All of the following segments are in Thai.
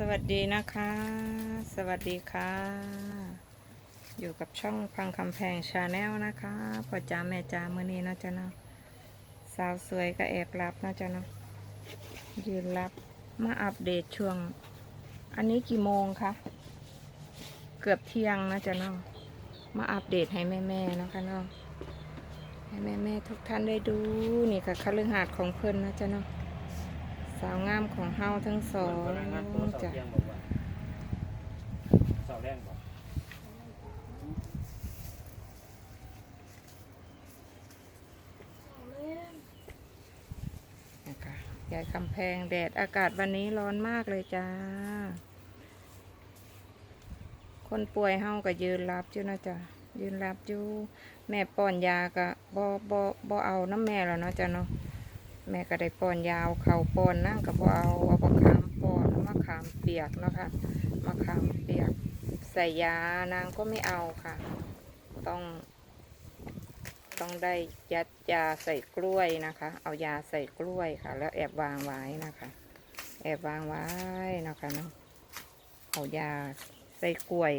สวัสดีนะคะ สวัสดีค่ะ อยู่กับช่องพังคำแพงชาแนลนะคะพ่อจ้าแม่จ้ามื่อนี้นาะจ๊ะเนาะสาวสวยก็แอบรับนาะจ๊ะเนาะยืนรับมาอัปเดตช่วง อันนี้กี่โมงคะเกือบเที่ยงนะจ๊ะเนาะมาอัปเดตให้แม่ๆนะคะเนาะให้แม่ๆทุกท่านได้ดูนี่ค่ะคฤหาสน์ของเพิ่นนะจ๊ะเนาะ สาวงามของเฮาทั้งสองจ้ะสาแรงบอกนะคะยายคำแพงแดดอากาศวันนี้ร้อนมากเลยจ้า คนป่วยเฮาก็ยืนรับอยู่นะจ๊ะยืนรับอยู่ แม่ป้อนยาก็บ่บ่บ่เอาน้ำแม่แล้วเนาะจ้ะเนาะ แม่ก็ได้ป้อนยาเอาเข่าป้อนนั่งก็บ่เอาเอามะขามป้อนมะขามเปียกเนาะค่ะมะขามเปียกใส่ยานางก็ไม่เอาค่ะ ต้อง ต้องได้ยัดยาใส่กล้วยนะคะ เอายาใส่กล้วยค่ะ แล้วแอบวางไว้นะคะ แอบวางไว้นะคะเนาะเอายาใส่กล้วย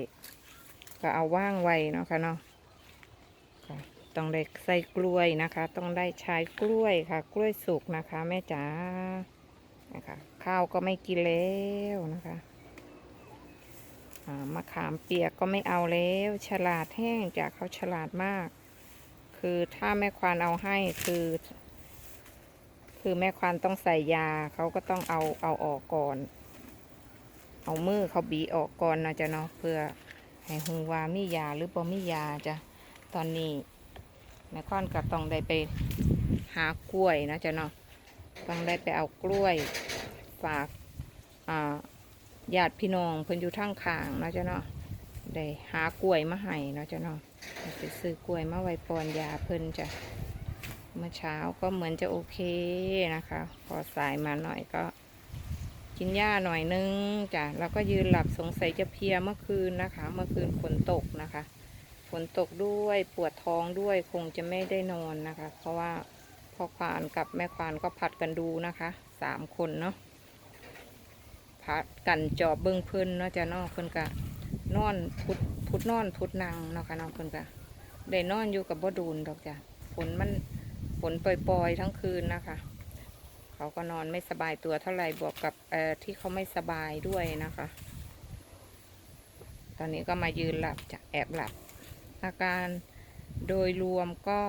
ก็เอาว่างไว้เนาะค่ะเนาะ ต้องได้ใส่กล้วยนะคะ ต้องได้ใช้กล้วยค่ะ กล้วยสุกนะคะแม่จ๋านะคะข้าวก็ไม่กินแล้วนะคะมะขามเปียกก็ไม่เอาแล้ว ฉลาดแห้งจากเขาฉลาดมาก คือถ้าแม่ควานเอาให้คือ คือแม่ควานต้องใส่ยาเขาก็ต้องเอาเอาออกก่อน เอามือเขาบีออกก่อนนะจ๊ะเนาะเพื่อให้ฮูว่ามียาหรือบ่มียาจ้ะตอนนี้ แม่ควานก็ต้องได้ไปหากล้วยนะจ๊ะเนาะต้องได้ไปเอากล้วยฝากอ่าญาติพี่น้องเพิ่นอยู่ทางข้างนะจ๊ะเนาะได้หากล้วยมาให้นะจ๊ะเนาะไปซื้อกล้วยมาไว้ปอนยาเพิ่นจ้ะเมื่อเช้าก็เหมือนจะโอเคนะคะ พอสายมาหน่อยก็กินหญ้าหน่อยนึงจ้ะแล้วก็ยืนหลับสงสัยจะเพียเมื่อคืนนะคะ เมื่อคืนฝนตกนะคะ ฝนตกด้วยปวดท้องด้วยคงจะไม่ได้นอนนะคะ เพราะว่าพ่อควานกับแม่ควานก็ผัดกันดูนะคะสามคนเนาะผัดกันจอบเบิ้งเพิ่นเนาะจะนอกเพิ่นกะนอนพุดพุดนอนพุดนางเนาะค่ะนองเพิ่นก็ได้นอนอยู่กับบ่ดูนดอกจ้ะฝนมันฝนปล่อยๆทั้งคืนนะคะ เขาก็นอนไม่สบายตัวเท่าไหร่บวกกับเอ่อที่เขาไม่สบายด้วยนะคะ ตอนนี้ก็มายืนหลับจะแอบหลับ อาการโดยรวมก็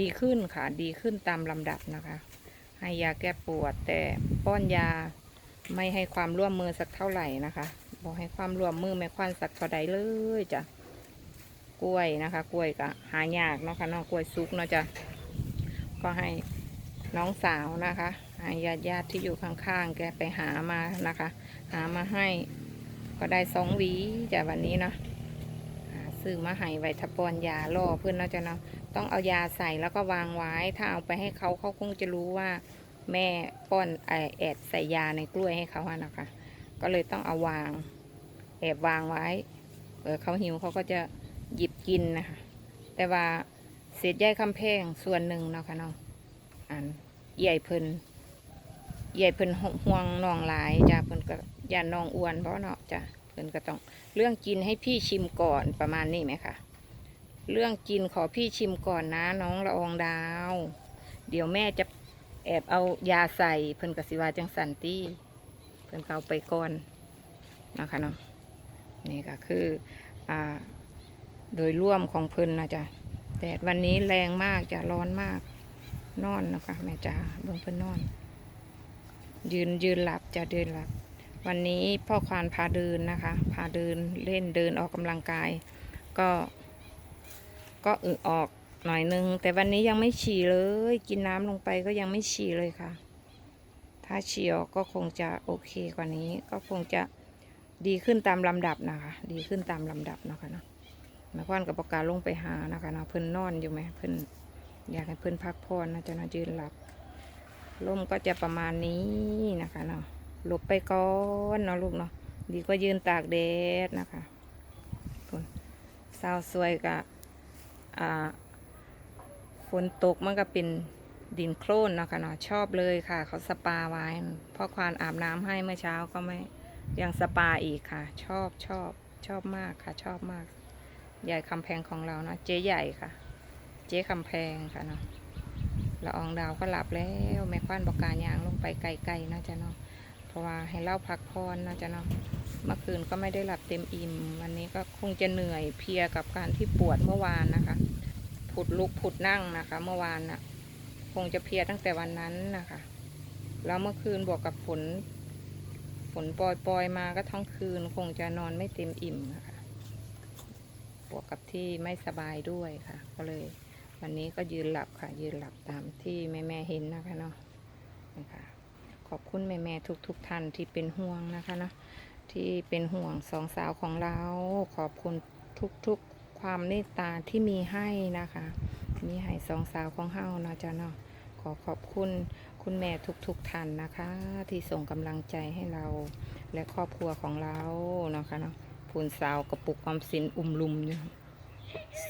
ดีขึ้นค่ะ ดีขึ้นตามลำดับนะคะ ให้ยาแก้ปวด แต่ป้อนยาไม่ให้ความร่วมมือสักเท่าไหร่นะคะบอกให้ความร่วมมือไม่ควันสักเท่าใดเลยจ้ะกล้วยนะคะ กล้วยก็หายากเนาะคะน้องกล้วยซุกเนาะจ้ะก็ให้น้องสาวนะคะให้ญาติญาติที่อยู่ข้างๆ แกไปหามานะคะ หามาให้ ก็ได้สองหวีจ้ะวันนี้เนาะซื้อมาให้ไวทะปอนยาล่อเพื่อนเนาะจ้ะเนาะต้องเอายาใส่แล้วก็วางไว้ ถ้าเอาไปให้เขาเขาคงจะรู้ว่าแม่ป้อนแอดใส่ยาในกล้วยให้เขาอะนะคะ ก็เลยต้องเอาวาง แอบวางไว้เออเขาหิวเขาก็จะหยิบกินนะคะแต่ว่าเศษใยคำแพงส่วนหนึ่งเนาะค่ะเนาะอันใหญ่เพิ่น ใหญ่เพิ่นห่วงน้องหลายจ้ะเพิ่นก็ย่าน้องอ้วนเพราะเนาะจ้ะเพิ่นก็ต้องเรื่องกินให้พี่ชิมก่อนประมาณนี้ไหมคะเรื่องกินขอพี่ชิมก่อนนะน้องละอองดาว เดี๋ยวแม่จะแอบเอายาใส่เพิ่นกสิวาจังสันตี้เพิ่นเอาไปก่อนนะคะเนาะนี่ก็คืออ่าโดยร่วมของเพิ่นนะจ๊ะแดดวันนี้แรงมากจะร้อนมาก นอนนะคะแม่จ๋าเบิ่งเพิ่นนอน ยืนยืนหลับจะเดินหลับ วันนี้พ่อควานพาเดินนะคะ พาเดินเล่นเดินออกกำลังกาย ก็ ก็อึออกหน่อยนึง แต่วันนี้ยังไม่ฉี่เลย กินน้ำลงไปก็ยังไม่ฉี่เลยค่ะ ถ้าฉี่ออกก็คงจะโอเคกว่านี้ ก็คงจะดีขึ้นตามลำดับนะคะ ดีขึ้นตามลำดับนะคะเนาะแม่พ่อนกับประกาลงไปหานะคะเนาะเพิ่นนอนอยู่ไหมเพิ่นอยากให้เพิ่นพักผ่อนนะจะนะยืนหลับ ลมก็จะประมาณนี้นะคะเนาะหลบไปก่อนเนาะลูกเนาะดีก็ยืนตากแดดนะคะคนสาวสวยกะอ่าฝนตกมันก็เป็นดินโคลนเนาะคะเนาะชอบเลยค่ะ เขาสปาไว้พ่อควานอาบน้ำให้เมื่อเช้าก็ไม่ยังสปาอีกค่ะ ชอบชอบชอบมากค่ะ ชอบมาก ใหญ่คำแพงของเราเนาะเจ๊ใหญ่ค่ะ เจ๊คำแพงค่ะเนาะ ละอองดาวก็หลับแล้วแม่ควานบอกการยางลงไปไกลๆนะจ๊ะเนาะเพราะว่าให้เล่าพักพรนะจ๊ะเนาะเมื่อคืนก็ไม่ได้หลับเต็มอิ่ม วันนี้ก็คงจะเหนื่อยเพียกับการที่ปวดเมื่อวานนะคะ ผุดลุกผุดนั่งนะคะ เมื่อวานน่ะ คงจะเพียตั้งแต่วันนั้นนะคะ แล้วเมื่อคืนบวกกับฝนฝนปล่อยๆมาก็ทั้งคืนคงจะนอนไม่เต็มอิ่มนะคะ บวกกับที่ไม่สบายด้วยค่ะ ก็เลย วันนี้ก็ยืนหลับค่ะ ยืนหลับตามที่แม่แม่เห็นนะคะเนาะนะคะขอบคุณแม่แม่ทุกทุกท่านที่เป็นห่วงนะคะเนาะที่เป็นห่วงสองสาวของเรา ขอบคุณทุกๆความเมตตาที่มีให้นะคะ มีให้สองสาวของเฮานะจ้ะเนาะขอขอบคุณคุณแม่ทุกๆท่านนะคะ ที่ส่งกำลังใจให้เรา และครอบครัวของเรานะคะเนาะพูนสาวกระปุกความสินอุ่มลุมอยู่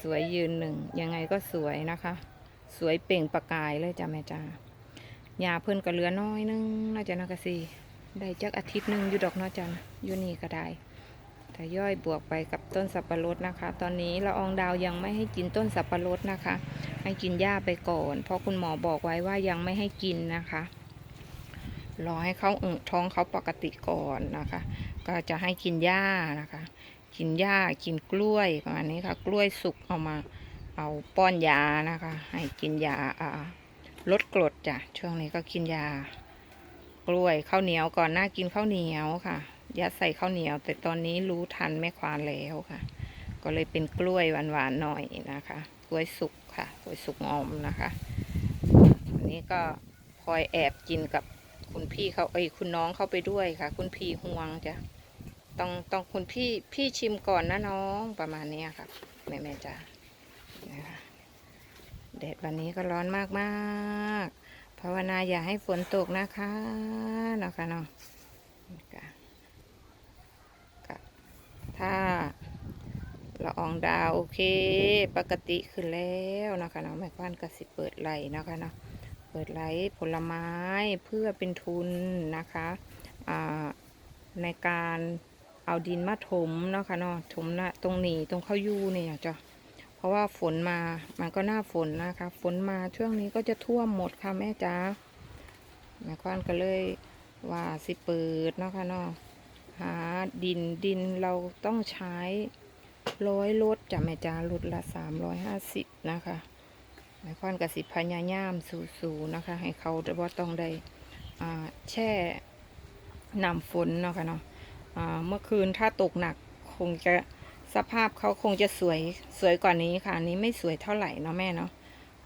สวยยืนหนึ่งยังไงก็สวยนะคะ สวยเปล่งประกายเลยจ้ะแม่จ้ายาเพิ่นก็เหลือน้อยนึงน่าจะนักสิได้จักอาทิตย์หนึ่งอยู่ดอกเนาะจ้ะอยู่นี่ก็ได้ถ้าย่อยบวกไปกับต้นสับปะรดนะคะ ตอนนี้ละอองดาวยังไม่ให้กินต้นสับปะรดนะคะ ให้กินหญ้าไปก่อน เพราะคุณหมอบอกไว้ว่ายังไม่ให้กินนะคะรอให้เขาอึท้องเขาปกติก่อนนะคะ ก็จะให้กินหญ้านะคะ กินหญ้ากินกล้วยประมาณนี้ค่ะ กล้วยสุกเอามา เอาป้อนยานะคะ ให้กินยาอ่าลดกรดจ้ะช่วงนี้ก็กินยา กล้วยข้าวเหนียวก่อนหน้ากินข้าวเหนียวค่ะยัดใส่ข้าวเหนียว แต่ตอนนี้รู้ทันแม่ควานแล้วค่ะ ก็เลยเป็นกล้วยหวานๆหน่อยนะคะ กล้วยสุกค่ะ กล้วยสุกงอมนะคะอันนี้ก็คอยแอบกินกับคุณพี่เขาเอ้ยคุณน้องเข้าไปด้วยค่ะ คุณพี่ห่วงจ้ะ ต้องต้องคุณพี่พี่ชิมก่อนนะน้องประมาณนี้ค่ะแม่แม่จ้ะนะคะแดดวันนี้ก็ร้อนมากๆภาวนาอย่าให้ฝนตกนะคะเนาะค่ะเนาะค่ะค่ะถ้าละอองดาวโอเค ปกติขึ้นแล้วนะคะเนาะแม่บ้านก็สิเปิดไหลนะคะเนาะเปิดไหลผลไม้เพื่อเป็นทุนนะคะในการ เอาดินมาถมเนาะค่ะเนาะถมนะตรงนี้ตรงเข้ายูเนี่ยจ้ะเพราะว่าฝนมามันก็หน้าฝนนะคะ ฝนมาช่วงนี้ก็จะท่วมหมดค่ะแม่จ๋าแม่ควานก็เลยว่าสิเปิดเนาะค่ะเนาะหาดินดินเราต้องใช้ร้อยรถจะแม่จ้ารถละสามร้อยห้าสิบนะคะหมายความกับสิพญายามสู่ๆนะคะ ให้เขาว่าต้องได้อ่าแช่น้ำฝนเนาะค่ะเนาะอ่า เมื่อคืนถ้าตกหนักคงจะสภาพเขาคงจะสวยสวยกว่านี้ค่ะ นี้ไม่สวยเท่าไหร่เนาะแม่เนาะ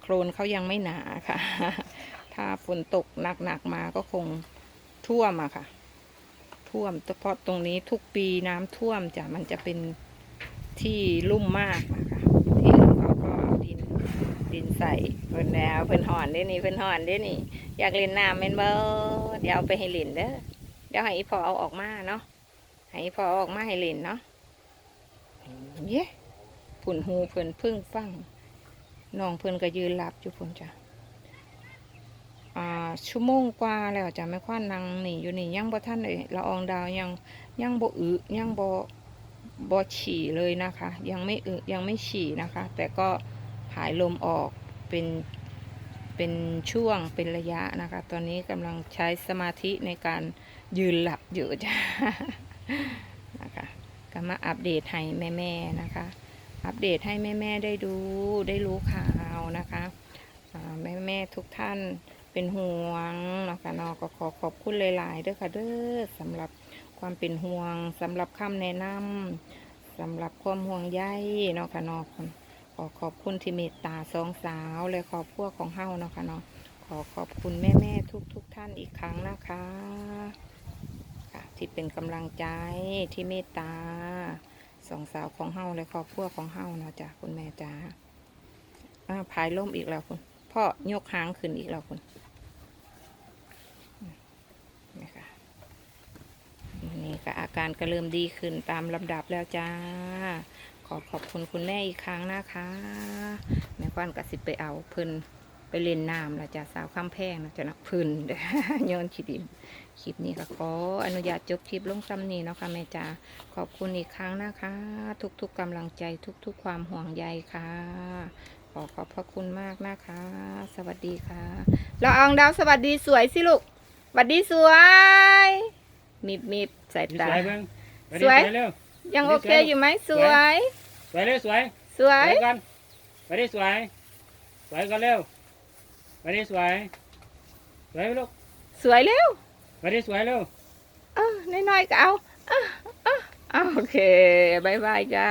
โครนเขายังไม่หนาค่ะ ถ้าฝนตกหนักๆมาก็คงท่วมอะค่ะ ท่วมเฉพาะตรงนี้ทุกปีน้ำท่วมจ้ะมันจะเป็นที่ลุ่มมากนะคะที่อื่นเขาก็ดินดินใส่เพิ่นแล้วเพิ่นหอนได้นี่เพิ่นหอนได้นี่ อยากเล่นน้ำแม่นเบ่เดี๋ยวเอาไปให้เล่นเด้อเดี๋ยวให้อีพอเอาออกมาเนาะ ให้พอออกมาให้เล่นเนาะเย้ผุ่นหูเพิ่นพึ่งฟังน้องเพิ่นก็ยืนหลับอยู่พุ่นจ้ะอ่าชั่วโมงกว่าแล้วจ้ะแม่คว้านนางนี่อยู่นี่ยังบ่ท่านเลยละอองดาวยังยังบ่อึยังบ่บ่ฉี่เลยนะคะ ยังไม่อึยังไม่ฉี่นะคะ แต่ก็หายลมออกเป็นเป็นช่วงเป็นระยะนะคะ ตอนนี้กำลังใช้สมาธิในการยืนหลับอยู่จ้ะ นะคะก็มาอัปเดตให้แม่ๆนะคะ อัปเดตให้แม่ๆได้ดูได้รู้ข่าวนะคะแม่ๆทุกท่านเป็นห่วงนะคะนาะก็ขอขอบคุณหลายๆเด้อค่ะเด้อสำหรับความเป็นห่วงสำหรับคำแนะนำสำหรับความห่วงใยเนาะค่ะนาะขอขอบคุณที่เมตตาสองสาวและครอบครัวของเฮาเนาะค่ะนาะขอขอบคุณแม่ๆทุกๆทท่านอีกครั้งนะคะ ที่เป็นกำลังใจที่เมตตาสองสาวของเฮาและครอบครัวของเฮาเนาะจ้ะคุณแม่จ้าอ่าพายล่มอีกแล้วคุณพ่อยกหางขึ้นอีกแล้วคุณนี่ค่ะนี่ก็อาการก็เริ่มดีขึ้นตามลำดับแล้วจ้า ขอขอบคุณคุณแม่อีกครั้งนะคะ แม่ควันกสิบไปเอาเพิ่น ไปเล่นน้ำแล้วจ้ะสาวข้ามแพงนะจ้ะเนาะพื้นโยนขี้ดินคลิปนี้ก็ขออนุญาตจบคลิปลงซ้ำนี้เนาะค่ะแม่จ๋าขอบคุณอีกครั้งนะคะ ทุกๆกำลังใจทุกๆ ความห่วงใยค่ะ ขอขอบพระคุณมากนะคะ สวัสดีค่ะเราอองดาวสวัสดีสวยสิลูกสวัสดีสวยมีบมีบใส่สตาวยเบิ่งไปดิสวยเร็วยังโอเคอยู่ไหมสวย สวยเร็วสวย สวยสวยกันไปดิสวย สวยกันเร็ว ไปดิสวย สวยลูก สวยเร็วไปดิสวยเร็วเออน้อยๆก็เอาอะอะอะโอเคบายบายจ้า